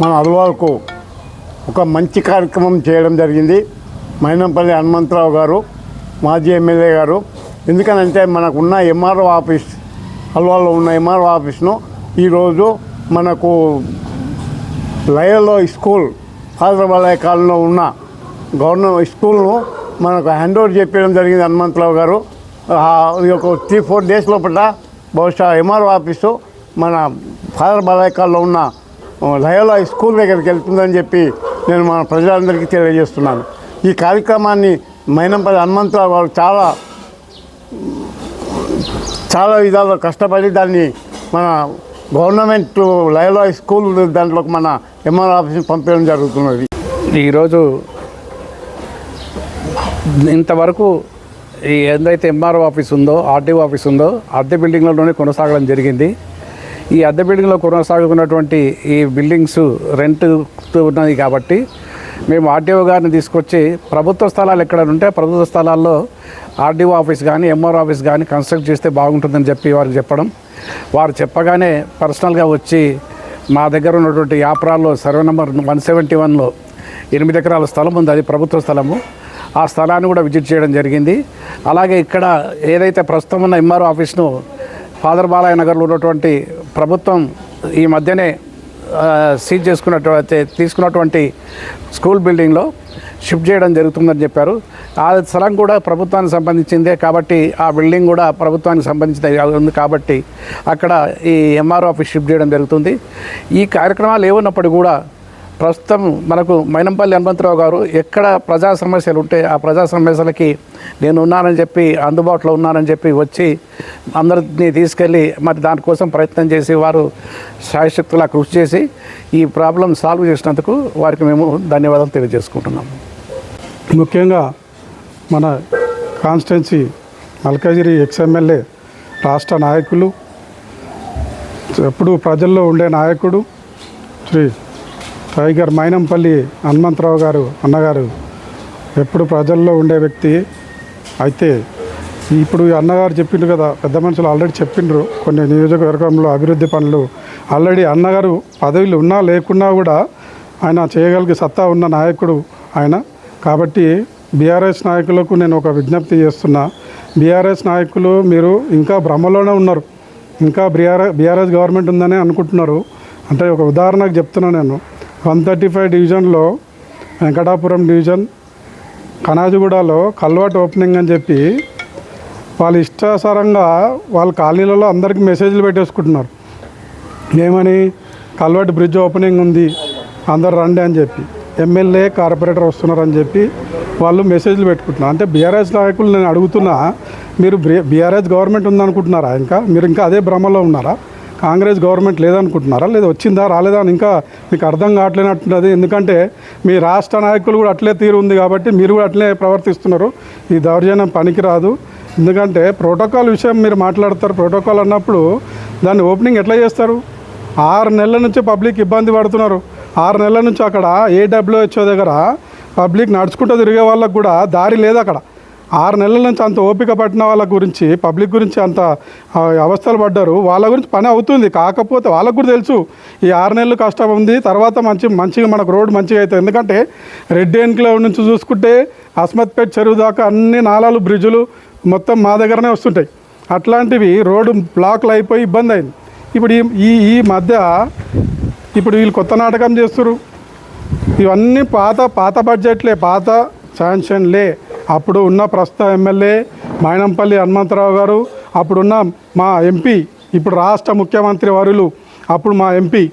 మన అల్వాల్కు ఒక మంచి కార్యక్రమం చేయడం జరిగింది. మైనంపల్లి హనుమంతరావు గారు మాజీ ఎమ్మెల్యే గారు. ఎందుకనంటే మనకున్న ఎంఆర్ఓ ఆఫీస్ అల్వాల్లో ఉన్న ఎంఆర్ఓ ఆఫీస్ను ఈరోజు మనకు లయలో స్కూల్ ఫాదర్బాలయ కాలంలో ఉన్న గవర్నమెంట్ స్కూల్ను మనకు హ్యాండ్ ఓవర్ చెప్పడం జరిగింది హనుమంతరావు గారు. ఈ ఒక త్రీ ఫోర్ డేస్ లోపల బహుశా ఎంఆర్ఓ ఆఫీసు మన ఫాదర్ బాలయకాల్లో ఉన్న లయోలా స్కూల్ దగ్గరికి వెళ్తుందని చెప్పి నేను మన ప్రజలందరికీ తెలియజేస్తున్నాను. ఈ కార్యక్రమాన్ని మైనంపల్లి హనుమంతరావు గారు చాలా చాలా విధాలుగా కష్టపడి దాన్ని మన గవర్నమెంట్ లయోలా స్కూల్ దాంట్లోకి మన ఎంఆర్ ఆఫీస్ని పంపించడం జరుగుతున్నది. ఈరోజు ఇంతవరకు ఈ ఏదైతే ఎంఆర్ఓ ఆఫీస్ ఉందో ఆర్డీఓ ఆఫీస్ ఉందో అద్దె బిల్డింగ్లోనే కొనసాగడం జరిగింది. ఈ అద్దె బిల్డింగ్లో కొనసాగుతున్నటువంటి ఈ బిల్డింగ్స్ రెంట్ ఉన్నది కాబట్టి మేము ఆర్డీఓ గారిని తీసుకొచ్చి ప్రభుత్వ స్థలాలు ఎక్కడ ఉంటే ప్రభుత్వ స్థలాల్లో ఆర్డీఓ ఆఫీస్ కానీ ఎంఆర్ ఆఫీస్ కానీ కన్స్ట్రక్ట్ చేస్తే బాగుంటుందని చెప్పి వారికి చెప్పడం. వారు చెప్పగానే పర్సనల్గా వచ్చి మా దగ్గర ఉన్నటువంటి యాప్రాల్లో సర్వే నెంబర్ వన్ సెవెంటీ వన్లో ఎనిమిది ఎకరాల స్థలం ఉంది అది ప్రభుత్వ స్థలము. ఆ స్థలాన్ని కూడా విజిట్ చేయడం జరిగింది. అలాగే ఇక్కడ ఏదైతే ప్రస్తుతం ఉన్న ఎంఆర్ఓ ఆఫీస్ను ఫాదర్ బాలయ్య నగర్లో ఉన్నటువంటి ప్రభుత్వం ఈ మధ్యనే సీజ్ చేసుకున్నటువంటి తీసుకున్నటువంటి స్కూల్ బిల్డింగ్లో షిఫ్ట్ చేయడం జరుగుతుందని చెప్పారు. ఆ స్థలం కూడా ప్రభుత్వానికి సంబంధించిందే కాబట్టి ఆ బిల్డింగ్ కూడా ప్రభుత్వానికి సంబంధించిన ఉంది కాబట్టి అక్కడ ఈ ఎంఆర్ఓ ఆఫీస్ షిఫ్ట్ చేయడం జరుగుతుంది. ఈ కార్యక్రమాలు ఏమున్నప్పటికీ కూడా ప్రస్తుతం మనకు మైనంపల్లి హనుమంతరావు గారు ఎక్కడ ప్రజా సమస్యలు ఉంటే ఆ ప్రజా సమస్యలకి నేను ఉన్నానని చెప్పి అందుబాటులో ఉన్నానని చెప్పి వచ్చి అందరినీ తీసుకెళ్ళి మరి దానికోసం ప్రయత్నం చేసి వారు శాయశక్తులా కృషి చేసి ఈ ప్రాబ్లం సాల్వ్ చేసినందుకు వారికి మేము ధన్యవాదాలు తెలియజేసుకుంటున్నాము ముఖ్యంగా మన కాన్స్టిట్యున్సీ మల్కాజిరి ఎక్స్ఎమ్మెల్యే రాష్ట్ర నాయకులు ఎప్పుడు ప్రజల్లో ఉండే నాయకుడు శ్రీ టైగర్ మైనంపల్లి హనుమంతరావు గారు అన్నగారు ఎప్పుడు ప్రజల్లో ఉండే వ్యక్తి. అయితే ఇప్పుడు ఈ అన్నగారు చెప్పిండ్రు కదా పెద్ద మనుషులు ఆల్రెడీ చెప్పిండ్రు కొన్ని నియోజకవర్గంలో అభివృద్ధి పనులు. ఆల్రెడీ అన్నగారు పదవులు ఉన్నా లేకున్నా కూడా ఆయన చేయగలిగే సత్తా ఉన్న నాయకుడు ఆయన. కాబట్టి బీఆర్ఎస్ నాయకులకు నేను ఒక విజ్ఞప్తి చేస్తున్నా. బీఆర్ఎస్ నాయకులు మీరు ఇంకా భ్రమలోనే ఉన్నారు. ఇంకా బీఆర్ఎస్ బీఆర్ఎస్ గవర్నమెంట్ ఉందని అనుకుంటున్నారు. అంటే ఒక ఉదాహరణకు చెప్తున్నా నేను. వన్ థర్టీ ఫైవ్ డివిజన్లో వెంకటాపురం డివిజన్ కనాజిగూడలో కల్వాట్ ఓపెనింగ్ అని చెప్పి వాళ్ళ ఇష్టాసారంగా వాళ్ళ కాలనీలలో అందరికీ మెసేజ్లు పెట్టేసుకుంటున్నారు. ఏమని? కల్వాట్ బ్రిడ్జ్ ఓపెనింగ్ ఉంది అందరు రండి అని చెప్పి. ఎమ్మెల్యే కార్పొరేటర్ వస్తున్నారని చెప్పి వాళ్ళు మెసేజ్లు పెట్టుకుంటున్నారు. అంటే బీఆర్ఎస్ నాయకులు నేను అడుగుతున్నా మీరు బీఆర్ఎస్ గవర్నమెంట్ ఉందనుకుంటున్నారా ఇంకా? మీరు ఇంకా అదే భ్రమలో ఉన్నారా? కాంగ్రెస్ గవర్నమెంట్ లేదనుకుంటున్నారా? లేదా వచ్చిందా రాలేదా అని ఇంకా మీకు అర్థం కావట్లేనట్టున్నది ఎందుకంటే మీ రాష్ట్ర నాయకులు కూడా అట్లే తీరు ఉంది కాబట్టి మీరు కూడా అట్లే ప్రవర్తిస్తున్నారు. ఈ దౌర్జన్యం పనికిరాదు. ఎందుకంటే ప్రోటోకాల్ విషయం మీరు మాట్లాడతారు. ప్రోటోకాల్ అన్నప్పుడు దాన్ని ఓపెనింగ్ ఎట్లా చేస్తారు? ఆరు నెలల నుంచి పబ్లిక్ ఇబ్బంది పడుతున్నారు. ఆరు నెలల నుంచి అక్కడ ఏడబ్ల్యూహెచ్ఓ దగ్గర పబ్లిక్ నడుచుకుంటూ తిరిగే వాళ్ళకు కూడా దారి లేదు అక్కడ ఆరు నెలల నుంచి అంత ఓపిక పట్టిన వాళ్ళ గురించి పబ్లిక్ గురించి అంత అవస్థలు పడ్డారు. వాళ్ళ గురించి పని అవుతుంది. కాకపోతే వాళ్ళకు కూడా తెలుసు. ఈ ఆరు నెలలు కష్టం ఉంది. తర్వాత మంచి మంచిగా మనకు రోడ్డు మంచిగా అవుతుంది. ఎందుకంటే రెడ్ ఎన్క్లేవ్ నుంచి చూసుకుంటే అస్మత్పేట్ చెరువు దాకా అన్ని నాలాలు బ్రిడ్జులు మొత్తం మా దగ్గరనే వస్తుంటాయి. అట్లాంటివి రోడ్డు బ్లాక్లు అయిపోయి ఇబ్బంది అయింది. ఇప్పుడు ఈ ఈ మధ్య ఇప్పుడు వీళ్ళు కొత్త నాటకం చేస్తున్నారు ఇవన్నీ పాత పాత బడ్జెట్లే. పాత శాంక్షన్లే. అప్పుడు ఉన్న ప్రస్తుత ఎమ్మెల్యే మైనంపల్లి హనుమంతరావు గారు అప్పుడున్న మా ఎంపీ ఇప్పుడు రాష్ట్ర ముఖ్యమంత్రి వరులు అప్పుడు మా ఎంపీ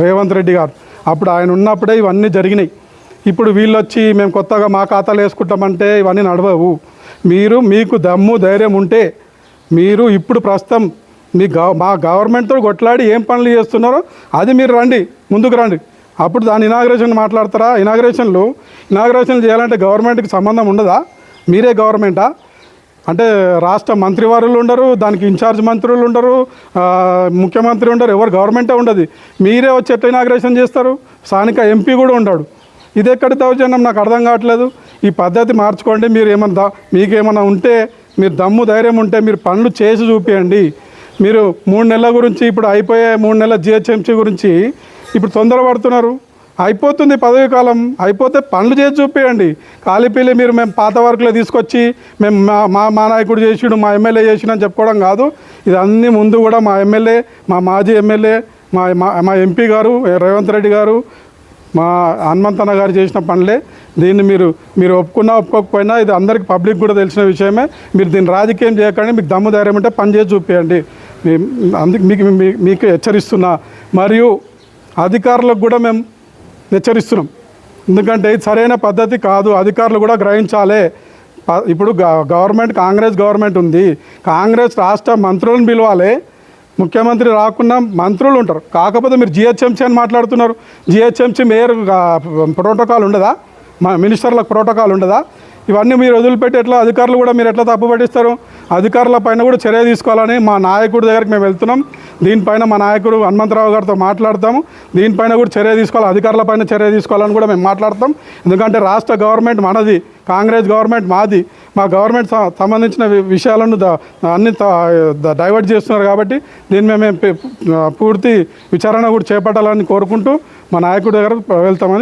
రేవంత్ రెడ్డి గారు. అప్పుడు ఆయన ఉన్నప్పుడే ఇవన్నీ జరిగినాయి. ఇప్పుడు వీళ్ళు వచ్చి మేము కొత్తగా మా ఖాతాలు వేసుకుంటామంటే ఇవన్నీ నడవవు. మీరు మీకు దమ్ము ధైర్యం ఉంటే మీరు ఇప్పుడు ప్రస్తుతం మీ గవ మా గవర్నమెంట్తో కొట్లాడి ఏం పనులు చేస్తున్నారో అది మీరు రండి ముందుకు రండి. అప్పుడు దాని ఇనాగ్రేషన్ మాట్లాడతారా? ఇనాగ్రేషన్లు ఇనాగ్రేషన్ చేయాలంటే గవర్నమెంట్కి సంబంధం ఉండదా? మీరే గవర్నమెంటా? అంటే రాష్ట్ర మంత్రివారులు ఉండరు దానికి ఇన్ఛార్జ్ మంత్రులు ఉండరు ముఖ్యమంత్రి ఉండరు ఎవరు గవర్నమెంటే ఉండదు. మీరే వచ్చి ఎట్లా ఇనాగ్రేషన్ చేస్తారు? స్థానిక ఎంపీ కూడా ఉండడు. ఇది ఎక్కడ దౌర్జన్యం? నాకు అర్థం కావట్లేదు. ఈ పద్ధతి మార్చుకోండి. మీరు ఏమన్నా మీకేమన్నా ఉంటే మీరు దమ్ము ధైర్యం ఉంటే మీరు పనులు చేసి చూపించండి మీరు మూడు నెలల గురించి ఇప్పుడు అయిపోయే మూడు నెలల జిహెచ్ఎంసీ గురించి ఇప్పుడు తొందరపడుతున్నారు. అయిపోతుంది పదవి కాలం. అయిపోతే పనులు చేసి చూపించండి కాలిపిల్లి మీరు మేము పాత వర్క్లో తీసుకొచ్చి మేము మా మా నాయకుడు చేసిడు మా ఎమ్మెల్యే చేసిన అని చెప్పుకోవడం కాదు. ఇది అన్ని ముందు కూడా మా ఎమ్మెల్యే మా మాజీ ఎమ్మెల్యే మా మా మా ఎంపీ గారు రేవంత్ రెడ్డి గారు మా హనుమంతన్న గారు చేసిన పనులే. దీన్ని మీరు మీరు ఒప్పుకున్నా ఒప్పుకోకపోయినా ఇది అందరికి పబ్లిక్ కూడా తెలిసిన విషయమే. మీరు దీన్ని రాజకీయం చేయకండి మీకు దమ్ము ధైర్యం ఉంటే పని చేసి చూపించండి అందుకు మీకు మీకు హెచ్చరిస్తున్నా. మరియు అధికారులకు కూడా మేము హెచ్చరిస్తున్నాం. ఎందుకంటే ఇది సరైన పద్ధతి కాదు అధికారులు కూడా గ్రహించాలి. ఇప్పుడు గ- గవర్నమెంట్ కాంగ్రెస్ గవర్నమెంట్ ఉంది. కాంగ్రెస్ రాష్ట్ర మంత్రులను పిలవాలి. ముఖ్యమంత్రి రాకుండా మంత్రులు ఉంటారు. కాకపోతే మీరు జిహెచ్ఎంసీ అని మాట్లాడుతున్నారు. జిహెచ్ఎంసీ మేయర్ ప్రోటోకాల్ ఉండదా? మా మినిస్టర్లకు ప్రోటోకాల్ ఉండదా? ఇవన్నీ మీరు వదిలిపెట్టి ఎట్లా అధికారులు కూడా మీరు ఎట్లా తప్పు పట్టిస్తారు? అధికారుల పైన కూడా చర్య తీసుకోవాలని మా నాయకుడి దగ్గరికి మేము వెళ్తున్నాం. దీనిపైన మా నాయకుడు హనుమంతరావు గారితో మాట్లాడతాము. దీనిపైన కూడా చర్య తీసుకోవాలి. అధికారుల పైన చర్య తీసుకోవాలని కూడా మేము మాట్లాడతాం. ఎందుకంటే రాష్ట్ర గవర్నమెంట్ మనది కాంగ్రెస్ గవర్నమెంట్ మాది. మా గవర్నమెంట్ సంబంధించిన వి- విషయాలను అన్ని డైవర్ట్ చేస్తున్నారు కాబట్టి దీన్ని మేము పూర్తి విచారణ కూడా చేపట్టాలని కోరుకుంటూ మా నాయకుడి దగ్గర వెళ్తామని